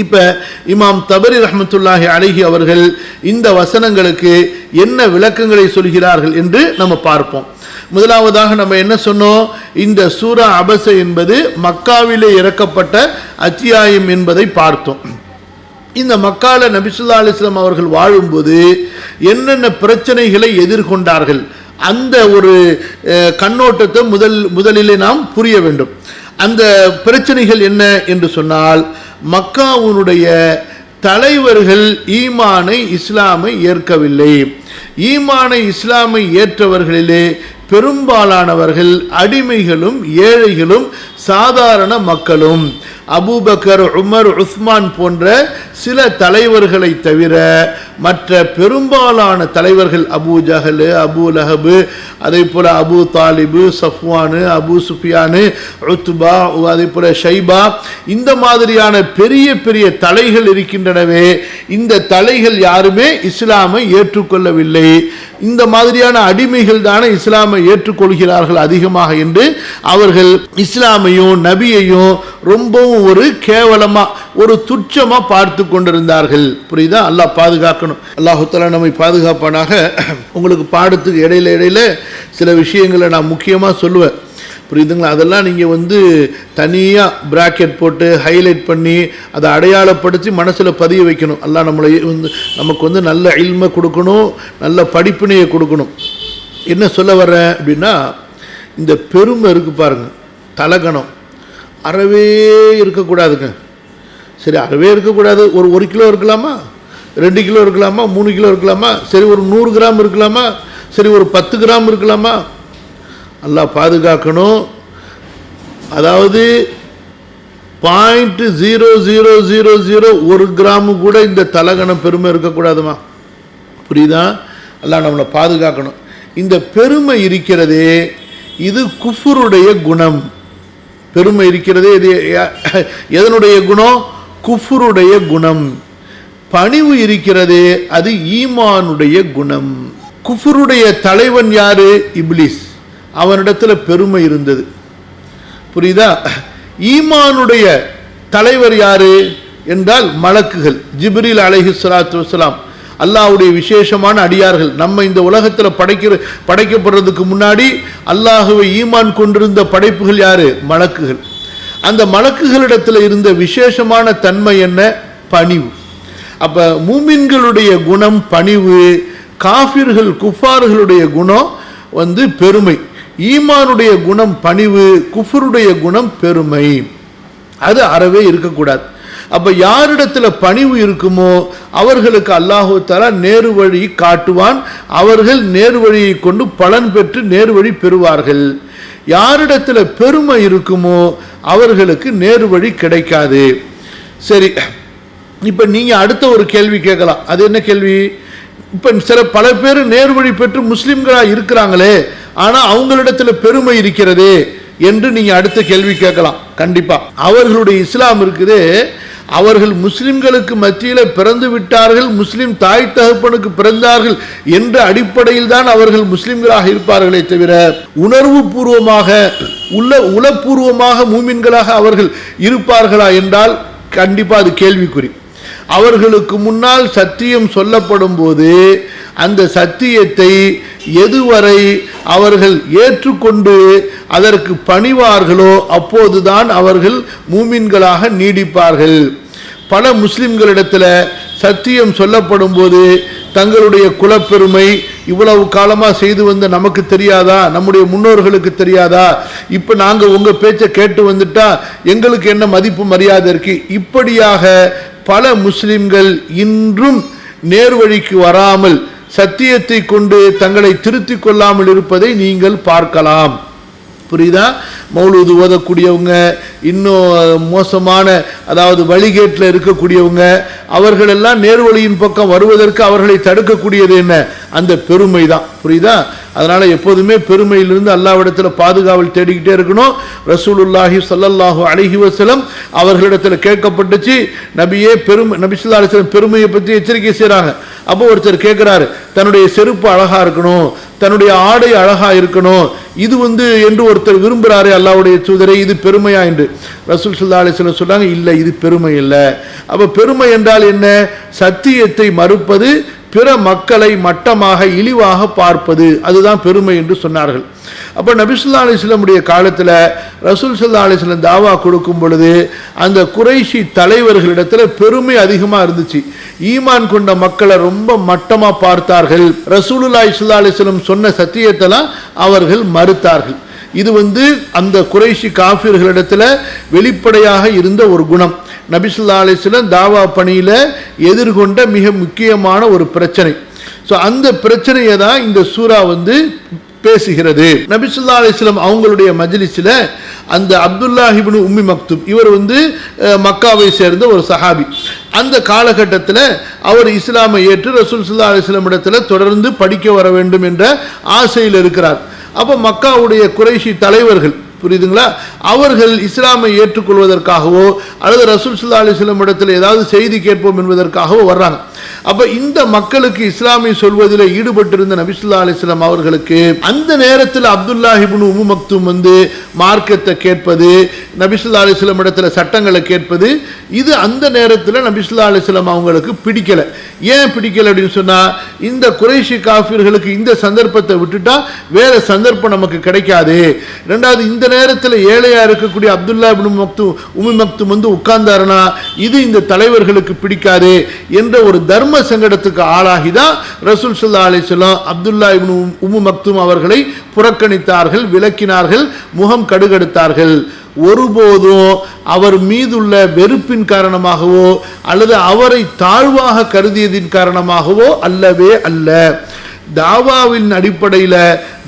இப்ப இமாம் தபரி ரஹமத்துல்லாஹி அழகி அவர்கள் இந்த வசனங்களுக்கு என்ன விளக்கங்களை சொல்கிறார்கள் என்று நம்ம பார்ப்போம். முதலாவதாக நம்ம என்ன சொன்னோம்? இந்த சூரா அபச என்பது மக்காவிலே இறக்கப்பட்ட அத்தியாயம் என்பதை பார்த்தோம். இந்த மக்கால நபிசுல்லா அலிஸ்லாம் அவர்கள் வாழும்போது என்னென்ன பிரச்சனைகளை எதிர்கொண்டார்கள்? அந்த ஒரு கண்ணோட்டத்தை முதல் முதலிலே நாம் புரிய வேண்டும். அந்த பிரச்சனைகள் என்ன என்று சொன்னால் மக்காவுனுடைய தலைவர்கள் ஈமானை இஸ்லாமை ஏற்கவில்லை. ஈமானை இஸ்லாமை ஏற்றவர்களிலே பெரும்பாலானவர்கள் அடிமைகளும் ஏழைகளும் சாதாரண மக்களும். அபூபக்கர் உமர் உஸ்மான் போன்ற சில தலைவர்களை தவிர மற்ற பெரும்பாலான தலைவர்கள் அபு ஜஹலு அபூ லஹபு அதே போல் அபு தாலிபு சஃப்வானு அபு சுஃபியானு ருத்துபா அதே போல் ஷைபா இந்த மாதிரியான பெரிய பெரிய தலைகள் இருக்கின்றனவே இந்த தலைகள் யாருமே இஸ்லாமை ஏற்றுக்கொள்ளவில்லை. இந்த மாதிரியான அடிமைகள் தானே இஸ்லாமை ஏற்றுக்கொள்கிறார்கள் அதிகமாக என்று அவர்கள் இஸ்லாமையும் நபியையும் ரொம்பவும் ஒரு கேவலமாக ஒரு துச்சமாக பார்த்து கொண்டிருந்தார்கள். புரியுதா? அல்லாஹ் பாதுகாக்கணும். அல்லாஹு நம்மை பாதுகாப்பானாக உங்களுக்கு பாடத்துக்கு இடையில இடையில சில விஷயங்களை நான் முக்கியமாக சொல்லுவேன். புரியுதுங்களா? அதெல்லாம் நீங்கள் வந்து தனியாக பிராக்கெட் போட்டு ஹைலைட் பண்ணி அதை அடையாளப்படுத்தி மனசில் பதிய வைக்கணும். எல்லாம் நம்மளை வந்து நமக்கு வந்து நல்ல இல்மை கொடுக்கணும் நல்ல படிப்பினையை கொடுக்கணும். என்ன சொல்ல வர்றேன் அப்படின்னா இந்த பெருமை இருக்குது பாருங்கள் தலகணம். அறவே இருக்கக்கூடாதுங்க. சரி அறவே இருக்கக்கூடாது. ஒரு ஒரு கிலோ இருக்கலாமா? ரெண்டு கிலோ இருக்கலாமா? மூணு கிலோ இருக்கலாமா? சரி ஒரு நூறு கிராம் இருக்கலாமா? சரி ஒரு பத்து கிராம் இருக்கலாமா? நல்லா பாதுகாக்கணும். அதாவது point zero zero zero zero ஒரு கிராமு கூட இந்த தலகணம் பெருமை இருக்கக்கூடாதுமா? புரியுதா? எல்லாம் நம்மளை பாதுகாக்கணும். இந்த பெருமை இருக்கிறதே இது குஃபுருடைய குணம். பெருமை இருக்கிறதே இது எதனுடைய குணம்? குஃபுருடைய குணம். பணிவு இருக்கிறதே அது ஈமானுடைய குணம். குஃபுருடைய தலைவன் யாரு? இப்லிஸ். அவனிடத்துல பெருமை இருந்தது. புரியுதா? ஈமானுடைய தலைவர் யாரு? என்றால் மலக்குகள். ஜிப்ரில் அலஹி சலாத்து வலாம் அல்லாஹ்வுடைய விசேஷமான அடியார்கள். நம்ம இந்த உலகத்தில் படைக்கிற படைக்கப்படுறதுக்கு முன்னாடி அல்லாஹுவை ஈமான் கொண்டிருந்த படைப்புகள் யாரு? மலக்குகள். அந்த மலக்குகளிடத்தில் இருந்த விசேஷமான தன்மை என்ன? பணிவு. அப்போ மூமின்களுடைய குணம் பணிவு காஃபிர்கள் குஃபார்களுடைய குணம் வந்து பெருமை. ஈமானுடைய குணம் பணிவு குஃபருடைய குணம் பெருமை. அது அறவே இருக்கக்கூடாது. அப்போ யாரிடத்தில் பணிவு இருக்குமோ அவர்களுக்கு அல்லாஹு தஆலா நேரு வழி காட்டுவான். அவர்கள் நேரு வழியை கொண்டு பலன் பெற்று நேரு வழி பெறுவார்கள். யாரிடத்துல பெருமை இருக்குமோ அவர்களுக்கு நேரு வழி கிடைக்காது. சரி இப்போ நீங்கள் அடுத்த ஒரு கேள்வி கேட்கலாம். அது என்ன கேள்வி? இப்போ சில பல பேர் நேர்வழி பெற்று முஸ்லீம்களாக இருக்கிறாங்களே ஆனால் அவங்களிடத்துல பெருமை இருக்கிறதே என்று நீங்கள் அடுத்த கேள்வி கேட்கலாம். கண்டிப்பாக அவர்களுடைய இஸ்லாம் இருக்குது அவர்கள் முஸ்லிம்களுக்கு மத்தியில் பிறந்து விட்டார்கள் முஸ்லிம் தாய் தகப்பனுக்கு பிறந்தார்கள் என்ற அடிப்படையில் தான் அவர்கள் முஸ்லிம்களாக இருப்பார்களே தவிர உணர்வு பூர்வமாக உள்ள உளப்பூர்வமாக மூமின்களாக அவர்கள் இருப்பார்களா என்றால் கண்டிப்பாக அது கேள்விக்குறி. அவர்களுக்கு முன்னால் சத்தியம் சொல்லப்படும் போது அந்த சத்தியத்தை எதுவரை அவர்கள் ஏற்றுக்கொண்டு அதற்கு பணிவார்களோ அப்போதுதான் அவர்கள் மூமின்களாக நீடிப்பார்கள். பல முஸ்லிம்களிடத்தில் சத்தியம் சொல்லப்படும் போது தங்களுடைய குலப்பெருமை இவ்வளவு காலமாக செய்து வந்த நமக்கு தெரியாதா? நம்முடைய முன்னோர்களுக்கு தெரியாதா? இப்போ நாங்கள் உங்கள் பேச்சை கேட்டு வந்துட்டா எங்களுக்கு என்ன மதிப்பு மரியாதை இருக்கு? இப்படியாக பல முஸ்லிம்கள் இன்றும் நேர்வழிக்கு வராமல் சத்தியத்தை கொண்டு தங்களை திருத்திக் கொள்ளாமல் இருப்பதை நீங்கள் பார்க்கலாம். புரியுதா? மௌலூது ஓதக்கூடியவங்க இன்னும் மோசமான அதாவது வழிகேட்டில் இருக்கக்கூடியவங்க அவர்களெல்லாம் நேர்வழியின் பக்கம் வருவதற்கு அவர்களை தடுக்கக்கூடியது என்ன? அந்த பெருமை தான் புரியுதா? அதனால் எப்போதுமே பெருமையிலிருந்து அல்லாவிடத்தில் பாதுகாவல் தேடிக்கிட்டே இருக்கணும். ரசூலுல்லாஹி சல்லல்லாஹு அழகி வசலம் அவர்களிடத்தில் கேட்கப்பட்டுச்சு. நபியே பெருமை நபி ஸல்லல்லாஹு பெருமையை பற்றி எச்சரிக்கை செய்கிறாங்க அப்போ ஒருத்தர் கேட்குறாரு தன்னுடைய செருப்பு அழகாக இருக்கணும் தன்னுடைய ஆடை அழகாக இருக்கணும் இது வந்து என்று ஒருத்தர் விரும்புகிறாரு அல்லாவுடைய தூதரை இது பெருமையா? என்று. ரசூல் சுல்லா அலிஸ்லம் சொல்கிறாங்க இல்லை இது பெருமை இல்லை. அப்போ பெருமை என்றால் என்ன? சத்தியத்தை மறுப்பது பிற மக்களை மட்டமாக இழிவாக பார்ப்பது அதுதான் பெருமை என்று சொன்னார்கள். அப்போ நபிசுல்லா அலிஸ்லமுடைய காலத்தில் ரசூல் சுல்லா அலிஸ்லம் தாவா கொடுக்கும் பொழுது அந்த குறைஷி தலைவர்களிடத்தில் பெருமை அதிகமாக இருந்துச்சு. ஈமான் கொண்ட மக்களை ரொம்ப மட்டமாக பார்த்தார்கள். ரசூலுல்லா இஸ்லா அலிஸ்லம் சொன்ன சத்தியத்தெல்லாம் அவர்கள் மறுத்தார்கள். இது வந்து அந்த குறைஷி காஃபியர்களிடத்தில் வெளிப்படையாக இருந்த ஒரு குணம். நபிசுல்லா அலிஸ்லம் தாவா பணியில் எதிர்கொண்ட மிக முக்கியமான ஒரு பிரச்சனை. ஸோ அந்த பிரச்சனையை தான் இந்த சூறா வந்து பேசுகிறது. நபிசுல்லா அலிஸ்லாம் அவங்களுடைய மஜ்லிஸில் அந்த அப்துல்லாஹிபின் உம்மி மக்தும் இவர் வந்து மக்காவை சேர்ந்த ஒரு சஹாபி. அந்த காலகட்டத்தில் அவர் இஸ்லாமை ஏற்று ரசூல் சுல்லா அலிஸ்லாம் இடத்துல தொடர்ந்து படிக்க வர வேண்டும் என்ற ஆசையில் இருக்கிறார். அப்போ மக்காவுடைய குறைஷி தலைவர்கள் புரியுதுங்களா? அவர்கள் இஸ்லாமை ஏற்றுக்கொள்வதற்காகவோ அல்லது ரசூல் சுல்லா அலிஸ்லம் இடத்தில் ஏதாவது செய்தி கேட்போம் என்பதற்காகவோ வர்றாங்க. அப்போ இந்த மக்களுக்கு இஸ்லாமை சொல்வதில் ஈடுபட்டிருந்த நபிசுல்லா அலிஸ்லாம் அவர்களுக்கு அந்த நேரத்தில் அப்துல்லா இப்னு உமு மக்தும் வந்து மார்க்கத்தை கேட்பது நபிசுல்லா அலிஸ்லாம் இடத்துல சட்டங்களை கேட்பது இது அந்த நேரத்தில் நபிசுல்லா அலிஸ்லாம் அவங்களுக்கு பிடிக்கல. ஏன் பிடிக்கல அப்படின்னு சொன்னால் இந்த குறைஷி காஃபிர்களுக்கு இந்த சந்தர்ப்பத்தை விட்டுட்டா வேற சந்தர்ப்பம் நமக்கு கிடைக்காது. ரெண்டாவது இந்த நேரத்தில் ஏழையாக இருக்கக்கூடிய அப்துல்லா இப்னு மக்தும் உமி மக்தும் வந்து உட்கார்ந்தாருனா இது இந்த தலைவர்களுக்கு பிடிக்காது என்ற ஒரு தர்ம சங்கடத்துக்கு ஆளாகி தான் ரசூல் சுல்லா அலிஸ்லாம் அப்துல்லா இப்னு உம்மு மக்தும் அவர்களை புறக்கணித்தார்கள் விளக்கினார்கள் முகம் கடுகெடுத்தார்கள். ஒருபோதும் அவர் மீதுள்ள வெறுப்பின் காரணமாகவோ அல்லது அவரை தாழ்வாக கருதியதின் காரணமாகவோ அல்லவே அல்ல. தாவாவின் அடிப்படையில்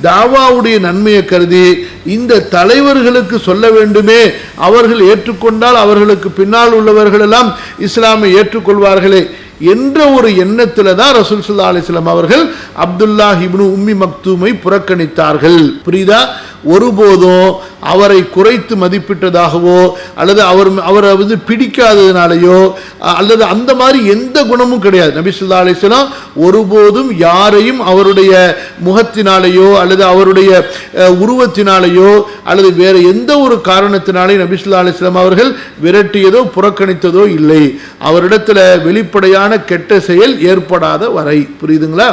தாவாவுடைய நன்மையை கருதி இந்த தலைவர்களுக்கு சொல்ல வேண்டுமே. அவர்கள் ஏற்றுக்கொண்டால் அவர்களுக்கு பின்னால் உள்ளவர்களெல்லாம் இஸ்லாமை ஏற்றுக்கொள்வார்களே. என்ற ஒரு எண்ணத்தில் தான் ரசூல் சுல்லா அலிஸ்லாம் அவர்கள் அப்துல்லா ஹிப்னு உம்மி மக்தூமை புறக்கணித்தார்கள். புரியுதா? ஒருபோதும் அவரை குறைத்து மதிப்பிட்டதாகவோ அல்லது அவர் அவரை வந்து பிடிக்காததுனாலேயோ அல்லது அந்த மாதிரி எந்த குணமும் கிடையாது. நபி அலிஸ்லாம் ஒருபோதும் யாரையும் அவருடைய முகத்தினாலேயோ அல்லது அவருடைய உருவத்தினாலேயோ அல்லது வேறு எந்த ஒரு காரணத்தினாலேயும் நபி சொல்லா அலிஸ்லாம் அவர்கள் விரட்டியதோ புறக்கணித்ததோ இல்லை. அவரிடத்தில் வெளிப்படையான கெட்ட செயல் ஏற்படாத வரை. புரியுதுங்களா?